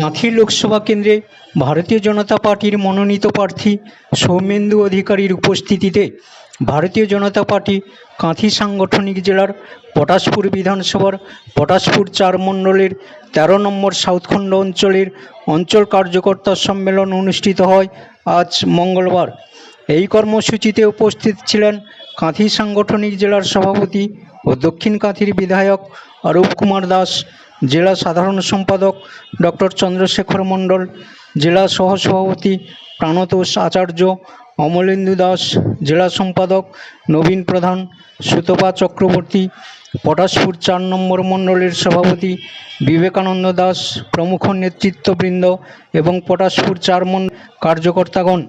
কাঁথি লোকসভা কেন্দ্রে ভারতীয় জনতা পার্টির মনোনীত প্রার্থী সৌমেন্দু অধিকারীর উপস্থিতিতে ভারতীয় জনতা পার্টি কাঁথি সাংগঠনিক জেলার পটাশপুর বিধানসভার পটাশপুর চার মণ্ডলের তেরো নম্বর সাউথখণ্ড অঞ্চলের অঞ্চল কার্যকর্তা সম্মেলন অনুষ্ঠিত হয় আজ মঙ্গলবার। এই কর্মসূচিতে উপস্থিত ছিলেন কাঁথি সাংগঠনিক জেলার সভাপতি ও দক্ষিণ কাঁথির বিধায়ক অরূপ কুমার দাস জেলা সাধারণ সম্পাদক ডক্টর চন্দ্রশেখর মণ্ডল, জেলা সহসভাপতি প্রাণতোষ আচার্য অমলেন্দু দাস, জেলা সম্পাদক নবীন প্রধান সুতপা চক্রবর্তী, পটাশপুর চার নম্বর মণ্ডলের সভাপতি বিবেকানন্দ দাস, প্রমুখ নেতৃত্ববৃন্দ এবং পটাশপুর চার মণ্ডল কার্যকর্তাগণ।